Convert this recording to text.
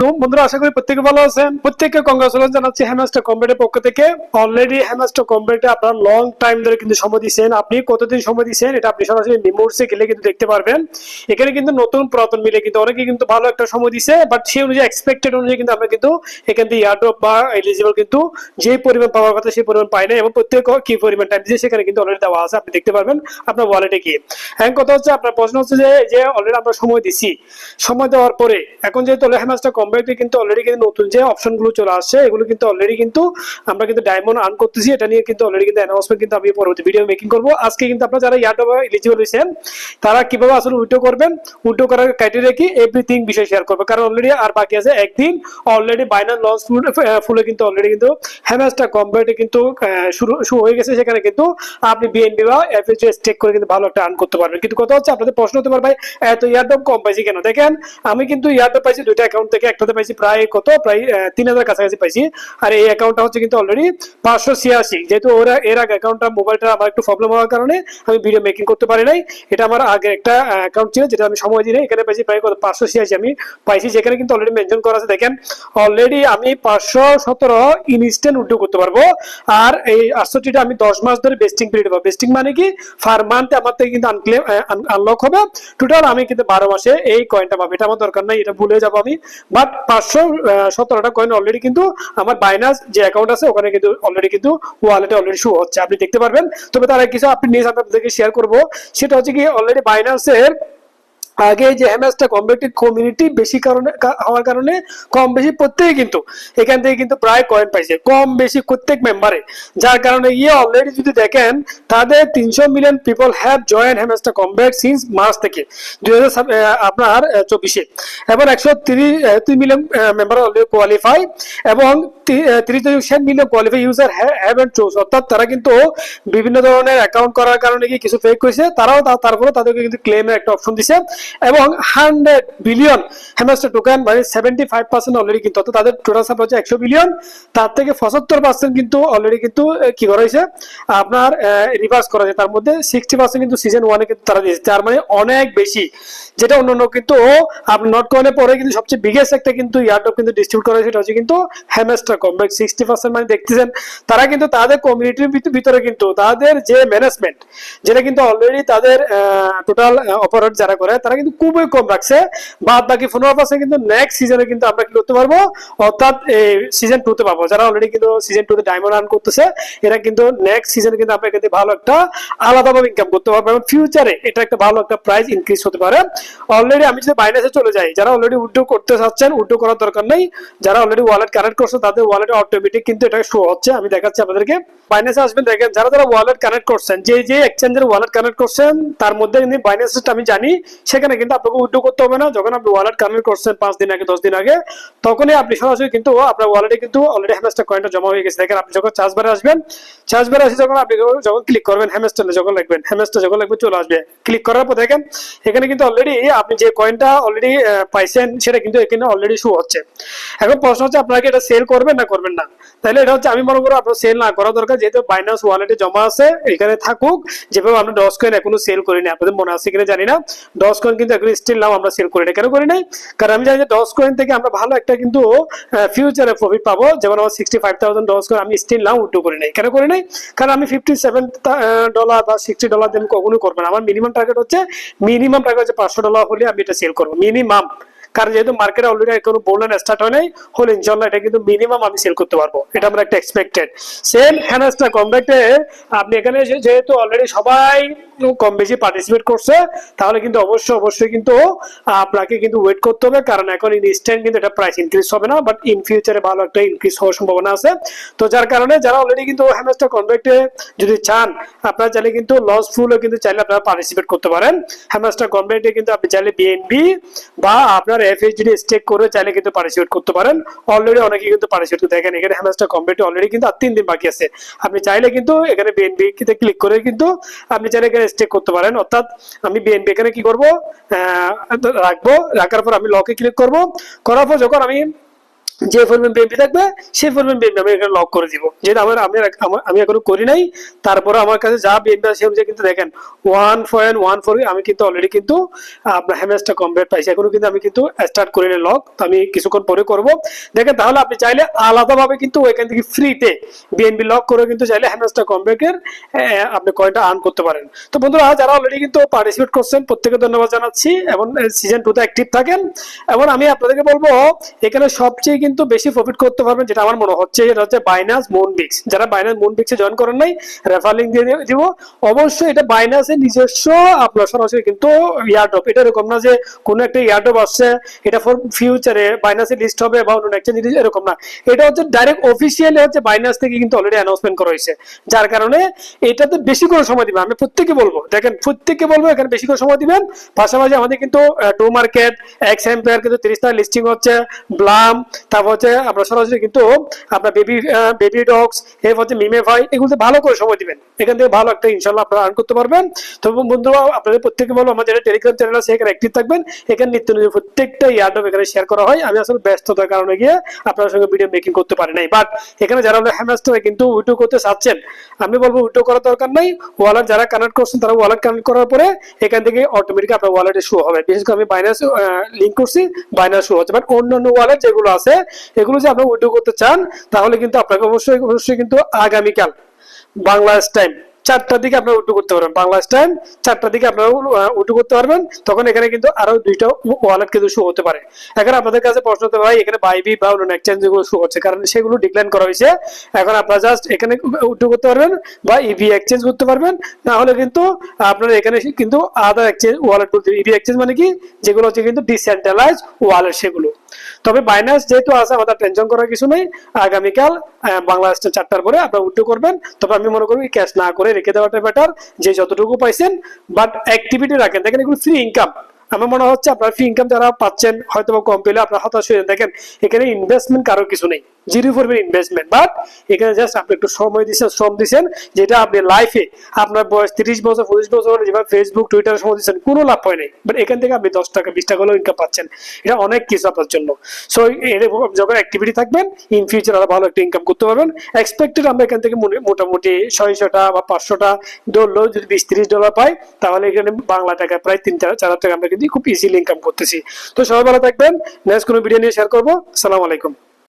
আলাইকুম। বন্ধুরা, আশা করি প্রত্যেকে ভালো আছেন। প্রত্যেককে কংগ্রেচুলেশন জানাচ্ছি কম্বেটের পক্ষ থেকে। অলরেডি আপনার লং টাইম ধরে কিন্তু সময় আপনি কতদিন সময় এটা আপনি সরাসরি কিন্তু দেখতে পারবেন। এখানে কিন্তু নতুন পুরাতন মিলে কিন্তু অনেকে কিন্তু ভালো একটা সময় বাট সেই অনুযায়ী এক্সপেক্টেড অনুযায়ী কিন্তু আমরা কিন্তু এখান থেকে ইয়ারড্রপ বা এলিজিবল কিন্তু যে পরিমাণ পাওয়ার কথা সেই পরিমাণ পাই না এবং প্রত্যেক কি পরিমাণ টাইম দিয়েছে সেখানে কিন্তু অলরেডি দেওয়া আছে। আপনি দেখতে পারবেন আপনার ওয়ালেটে গিয়ে এখন কথা হচ্ছে, আপনার প্রশ্ন হচ্ছে যে অলরেডি আমরা সময় দিছি। সময় দেওয়ার পরে, এখন যেহেতু হ্যামাস্টার কম্বাইতে কিন্তু অলরেডি কিন্তু নতুন যে অপশনগুলো চলে আসছে, এগুলো কিন্তু অলরেডি কিন্তু আমরা কিন্তু ডায়মন্ড আর্ন করতেছি। এটা নিয়ে কিন্তু অলরেডি কিন্তু অ্যানাউন্সমেন্ট কিন্তু আমি পরবর্তী ভিডিও মেকিং করব। আজকে কিন্তু আপনারা যারা ইয়ারডপ এলিজিবল হয়েছেন, তারা কীভাবে আসলে উইটো করবেন উইটো করার ক্রাইটেরিয়া কি এভরিথিং বিষয় শেয়ার করবে। কারণ অলরেডি আর বাকি আছে একদিন অলরেডি বাইনার লঞ্চ ফুলে কিন্তু অলরেডি কিন্তু হ্যামাস্টার কম্বাইটে কিন্তু শুরু শুরু হয়ে গেছে। সেখানে কিন্তু আপনি বিএনবি বা এফএইচ স্টেক করে কিন্তু ভালো একটা আর্ন করতে পারবেন। কিন্তু কথা হচ্ছে, আপনাদের প্রশ্ন হতে পারে, ভাই, এত ইয়ারডপ কম পাইছি কেন? দেখেন, আমি কিন্তু ইয়ারডপ পাইছি দুইটা অ্যাকাউন্ট থেকে। একটাতে পাইছি প্রায় কত? প্রায় তিন হাজার কাছাকাছি পাইছি। আর এই অ্যাকাউন্টটা হচ্ছে কিন্তু অলরেডি পাঁচশো ছিয়াশি। যেহেতু ওরা এর আগে অ্যাকাউন্টটা মোবাইলটা আমার একটু প্রবলেম হওয়ার কারণে আমি ভিডিও মেকিং করতে পারি নাই। এটা আমার আগে একটা অ্যাকাউন্ট ছিল, যেটা আমি সময় দিই এখানে পাইছি প্রায় কত? পাঁচশো ছিয়াশি আমি পাইছি, যেখানে কিন্তু অলরেডি মেনশন করা আছে। দেখেন অলরেডি আমি পাঁচশো সতেরো ইনস্ট্যান্ট উইড্রো করতে পারব। আর এই আটষট্টিটা আমি দশ মাস ধরে বেস্টিং পিরিয়ড পাবো। বেস্টিং মানে কি? ফার মান্থে আমার থেকে কিন্তু আনক্লেম আনলক হবে। টোটাল আমি কিন্তু বারো মাসে এই কয়েনটা পাবো। এটা আমার দরকার নাই, এটা ভুলে যাব আমি। বাট পাঁচশো সতেরোটা কয়েন অলরেডি কিন্তু আমার বাইনাস যে অ্যাকাউন্ট আছে, ওখানে কিন্তু অলরেডি কিন্তু ওয়ালেটে অলরেডি শো হচ্ছে। আপনি দেখতে পারবেন। তবে তারা কিছু আপনি নিয়ে আপনাদেরকে শেয়ার করব। সেটা হচ্ছে কি অলরেডি বাইনান্সের আগে যে হ্যামাসটা কম্পিটিভ কমিউনিটি বেশি কারণে হওয়ার কারণে কম বেশি প্রত্যেকে কিন্তু এখান থেকে কিন্তু প্রায় কয়েন পাইছে, কম বেশি প্রত্যেক মেম্বারে যার কারণে ইয়ে অলরেডি যদি দেখেন, তাদের তিনশো million people have join Hamster Kombat since March থেকে দুই আপনার চব্বিশে। এবং একশো তিরিশ মিলিয়ন মেম্বার অলরেডি কোয়ালিফাই এবং তিরিশ million qualify user have chose অর্থাৎ তারা কিন্তু বিভিন্ন ধরনের অ্যাকাউন্ট করার কারণে কিছু ফেক হয়েছে তারাও তারপরে তাদেরকে কিন্তু ক্লেমের একটা অপশন দিছে। এবং হান্ড্রেড বিলিয়ন হ্যামাস্টার টোকেন মানে সেভেন্টি ফাইভ পার্সেন্ট অলরেডি কিন্তু, অর্থাৎ তাদের টোটাল সাপ্লাই হচ্ছে একশো বিলিয়ন তার থেকে পঁচাত্তর পার্সেন্ট কিন্তু অলরেডি কিন্তু কি করা হয়েছে? আপনার রিভার্স করা হয়েছে। তার মধ্যে সিক্সটি পার্সেন্ট কিন্তু সিজন ওয়ানে কিন্তু তারা দিয়েছে। তার মানে অনেক বেশি। যেটা অন্যান্য কিন্তু আপনি নট কয়েনের পরে কিন্তু সবচেয়ে বিগেস্ট একটা কিন্তু ইয়ারডপ কিন্তু ডিস্ট্রিবিউট করা হয়েছে, সেটা হচ্ছে কিন্তু হ্যামাস্টার কমব্যাক সিক্সটি পার্সেন্ট মানে দেখতেছেন, তারা কিন্তু তাদের কমিউনিটির ভিতরে কিন্তু, তাদের যে ম্যানেজমেন্ট যেটা কিন্তু অলরেডি তাদের টোটাল অপারেট যারা করে, তারা কিন্তু খুবই কম রাখছে। বাদ বাকি পনেরো পার্সেন্ট কিন্তু নেক্সট সিজনে কিন্তু আমরা কি করতে পারব? অর্থাৎ সিজন টু তে পাবো। যারা অলরেডি কিন্তু সিজন টু তে ডায়মন্ড রান করতেছে, এরা কিন্তু নেক্সট সিজনে কিন্তু আমরা থেকে ভালো একটা আলাদাভাবে ইনকাম করতে পারব এবং ফিউচারে এটা একটা ভালো একটা প্রাইস ইনক্রিজ হতে পারে। অলরেডি আমি যদি বাইনাসে চলে যাই, যারা অলরেডি উড্ডো করতে চাচ্ছেন উড্ডো করার দরকার নেই। যারা অলরেডি ওয়ালেট কানেক্ট করছে, তাদের ওয়ালেটে অটোমেটিক কিন্তু এটা শো হচ্ছে। আমি দেখাচ্ছি আপনাদেরকে। বাইনাসে আসবেন, দেখেন, যারা যারা ওয়ালেট কানেক্ট করছেন, যে যে এক্সচেঞ্জের ওয়ালেট কানেক্ট করছেন, তার মধ্যে কিন্তু বাইনাসটা আমি জানি, সেখানে কিন্তু আপনাকে উইথড্র করতে হবে না। যখন আপনি ওয়ালেট কানেক্ট করছেন পাঁচ দিন আগে, দশ দিন আগে, তখনই আপনি সরাসরি কিন্তু আপনার ওয়ালেটে কিন্তু অলরেডি হ্যামেস্টার কয়েনটা জমা হয়ে গেছে। দেখেন, আপনি যখন চার্জ বারে আসবেন চার্জ বারে আসে যখন আপনি যখন ক্লিক করবেন হ্যামেস্টারে যখন লিখবেন হ্যামেস্টার যখন লিখবেন, চলে আসবে। ক্লিক করার পর দেখেন, এখানে কিন্তু অলরেডি আপনি যে কয়েনটা অলরেডি পাইছেন, সেটা কিন্তু এখানে অলরেডি শো হচ্ছে। এখন প্রশ্ন হচ্ছে আপনাকে এটা সেল করবেন না করবেন না? তাহলে এটা হচ্ছে, আমি মনে করো আপনার সেল না করা দরকার, যেহেতু বাইনান্স ওয়ালেটে জমা আছে, এখানে থাকুক। যেভাবে আমরা ডস কয়েন এখনও সেল করিনি, আপনাদের মনে আছে কিনা জানি না। ডস কয়েন কিন্তু এখন স্টিল নাও আমরা সেল করি না কেন করি নাই? কারণ আমি জানি যে ডস কয়েন থেকে আমরা ভালো একটা কিন্তু ফিউচারে প্রফিট পাবো। যেমন আমার সিক্সটি ফাইভ থাউজেন্ড ডস কয়েন আমি স্টিল নাও উঠো করি নাই। কেন করি নাই? কারণ আমি ফিফটি সেভেন ডলার বা সিক্সটি ডলার দিয়ে আমি কখনোই করব না। আমার মিনিমাম টার্গেট হচ্ছে মিনিমাম টার্গেট হচ্ছে পাঁচশো ডলার হলে আমি এটা সেল করব। মিনিমাম কারণ যেহেতু মার্কেটে অলরেডি কোনো বোল্ডার স্টার্ট হয় নাই, হলে ইনশাল্লাহ এটা কিন্তু মিনিমাম আমি সেল করতে পারব। এটা আমরা একটা এক্সপেক্টেড সেম হ্যানাসটা কমব্যাক্টে আপনি এখানে যেহেতু অলরেডি সবাই কম বেশি পার্টিসিপেট করছে, তাহলে কিন্তু অবশ্যই অবশ্যই কিন্তু আপনাকে কিন্তু ওয়েট করতে হবে। কারণ এখন ইনস্ট্যান্ট কিন্তু এটা প্রাইস ইনক্রিজ হবে না বাট ইন ফিউচারে ভালো একটা ইনক্রিজ হওয়ার সম্ভাবনা আছে। তো যার কারণে যারা অলরেডি কিন্তু হ্যামাস্টার কনভেক্টে যদি চান, আপনারা চাইলে কিন্তু লস ফুলও কিন্তু চাইলে আপনারা পার্টিসিপেট করতে পারেন। হ্যামাস্টার কনভেক্টে কিন্তু আপনি চাইলে বিএনবি বা আপনার এফএইচডি স্টেক করে চাইলে কিন্তু পার্টিসিপেট করতে পারেন। অলরেডি অনেকে কিন্তু পার্টিসিপেট দেখেন, এখানে হ্যামাসটা কমপ্লিট অলরেডি কিন্তু আর তিন দিন বাকি আছে। আপনি চাইলে কিন্তু এখানে বিএনবি তে ক্লিক করে কিন্তু আপনি চাইলে এখানে স্টেক করতে পারেন। অর্থাৎ আমি বিএনবি এখানে কি করব? রাখব, রাখার পর আমি লকে ক্লিক করব। করার পর যখন আমি যে পরিমাণ বিএমপি থাকবে সেই পরিমাণ বিএমপি আমি এখানে লক করে দিব। যেটা আমার আমি আমি এখনও করি নাই। তারপরে আমার কাছে যা বিএমপি আছে অনুযায়ী কিন্তু দেখেন ওয়ান পয়েন্ট ওয়ান ফোর আমি কিন্তু অলরেডি কিন্তু আপনার হ্যামেজটা কমপ্লিট পাইছি। এখনও কিন্তু আমি কিন্তু স্টার্ট করি নাই লক তো আমি কিছুক্ষণ পরে করব। দেখেন, তাহলে আপনি চাইলে আলাদাভাবে কিন্তু ওইখান থেকে ফ্রিতে বিএনপি লক করে কিন্তু চাইলে হ্যামেজটা কমপ্লিটের আপনি কয়েনটা আর্ন করতে পারেন। তো বন্ধুরা, যারা অলরেডি কিন্তু পার্টিসিপেট করছেন প্রত্যেকে ধন্যবাদ জানাচ্ছি। এবং সিজন টুতে অ্যাক্টিভ থাকেন। এবং আমি আপনাদেরকে বলব, এখানে সবচেয়ে কিন্তু বেশি প্রফিট করতে পারবেন, যেটা আমার মনে হচ্ছে এটা হচ্ছে বাইনাস মুনবিক্স যারা বাইনাস মুনবিক্সে জয়েন করেন নাই রেফার লিঙ্ক দিয়ে দিব। অবশ্যই এটা বাইনাসের নিজস্ব, আপনার সরাসরি কিন্তু ইয়ারড্রপ এটা এরকম না যে কোনো একটা ইয়ারড্রপ আসছে, এটা ফর ফিউচারে বাইনাসে লিস্ট হবে বা অন্য এক্সচেঞ্জ এরকম না। এটা হচ্ছে ডাইরেক্ট অফিসিয়ালি হচ্ছে বাইনাস থেকে কিন্তু অলরেডি অ্যানাউন্সমেন্ট করা হয়েছে। যার কারণে এটাতে বেশি করে সময় দিবেন। আমি প্রত্যেকে বলব, দেখেন, প্রত্যেককে বলব, এখানে বেশি করে সময় দিবেন। পাশাপাশি আমাদের কিন্তু টু মার্কেট এক্স এম্পায়ার কিন্তু তিরিশ টাকা লিস্টিং হচ্ছে ব্লাম তারপর হচ্ছে আপনার সরাসরি কিন্তু আপনার বেবি বেবি ডগস এরপর হচ্ছে মিমেফাই এগুলোতে ভালো করে সময় দিবেন। এখান থেকে ভালো একটা ইনশাল্লাহ আপনারা আর্ন করতে পারবেন। তো বন্ধুরা, আপনাদের প্রত্যেকে বলব, আমাদের টেলিগ্রাম চ্যানেল আছে, এখানে অ্যাক্টিভ থাকবেন। এখানে নিত্য নতুন প্রত্যেকটা ইয়ারডম এখানে শেয়ার করা হয়। আমি আসলে ব্যস্ততার কারণে গিয়ে আপনার সঙ্গে ভিডিও মেকিং করতে পারি নাই। বাট এখানে যারা হ্যামাস্টারে কিন্তু উইটো করতে চাচ্ছেন, আমি বলব উইটো করার দরকার নাই। ওয়ালেট যারা কানেক্ট করছেন, তারা ওয়ালেট কানেক্ট করার পরে এখান থেকে অটোমেটিক আপনার ওয়ালেটে শো হবে। বিশেষ করে আমি বাইনাস লিঙ্ক করছি বাইনাস শো হচ্ছে। বাট অন্যান্য ওয়ালেট যেগুলো আছে এগুলো যে আপনি উইটো করতে চান, তাহলে কিন্তু আপনাকে অবশ্যই অবশ্যই কিন্তু আগামীকাল বাংলাদেশ টাইম চারটার দিকে আপনারা উঠু করতে পারবেন। বাংলাদেশ টাইম চারটার দিকে আপনারা উঠু করতে পারবেন। তখন এখানে কিন্তু আরও দুইটা ওয়ালেট কিন্তু শো হতে পারে। এখন আপনাদের কাছে প্রশ্ন হতে ভাই এখানে বাইবি বা অন্য এক্সচেঞ্জ যেগুলো শো হচ্ছে, কারণ সেগুলো ডিক্লাইন করা হয়েছে। এখন আপনারা জাস্ট এখানে উঠু করতে পারবেন বা ইভি এক্সচেঞ্জ করতে পারবেন। না হলে কিন্তু আপনারা এখানে কিন্তু আদার এক্সচেঞ্জ ওয়ালেট করতে ইভি এক্সচেঞ্জ মানে কি? যেগুলো হচ্ছে কিন্তু ডিসেন্ট্রালাইজ ওয়ালেট সেগুলো। তবে বাইনান্স যেহেতু আছে আমাদের টেনশন করার কিছু নেই। আগামীকাল আহ, বাংলাদেশ চারটার পরে আপনারা উঠতে করবেন। তবে আমি মনে করি ক্যাশ না করে রেখে দেওয়াটা বেটার যে যতটুকু পাইছেন। বাট অ্যাক্টিভিটি রাখেন। দেখেন এগুলো ফ্রি ইনকাম আমার মনে হচ্ছে আপনার ফ্রি ইনকাম যারা পাচ্ছেন হয়তো কম পেলে আপনার হতাশ হয়ে। দেখেন এখানে ইনভেস্টমেন্ট কারও কিছু নেই। জিরো পরিমাণ ইনভেস্টমেন্ট বাট এখানে জাস্ট আপনি একটু সময় দিচ্ছেন শ্রম দিচ্ছেন যেটা আপনি লাইফে আপনার বয়স তিরিশ বছর, পঁচিশ বছর যেভাবে ফেসবুক টুইটার সময় দিচ্ছেন কোনো লাভ হয় নাই। বাট এখান থেকে আপনি দশ টাকা, বিশ টাকা হলেও ইনকাম পাচ্ছেন। এটা অনেক কিছু আপনার জন্য। সো এরকম যখন অ্যাক্টিভিটি থাকবেন ইন ফিউচার আরও ভালো একটা ইনকাম করতে পারবেন। এক্সপেক্টেড আমরা এখান থেকে মোটামুটি ছয়শটা বা পাঁচশোটা ধরলেও যদি বিশ তিরিশ ডলার পাই, তাহলে এখানে বাংলা টাকা প্রায় তিন চার চার টাকা আমরা কিন্তু খুব ইজিলি ইনকাম করতেছি। তো সবাই ভালো থাকবেন। নেক্সট কোনো ভিডিও নিয়ে শেয়ার করব। সালাম আলাইকুম।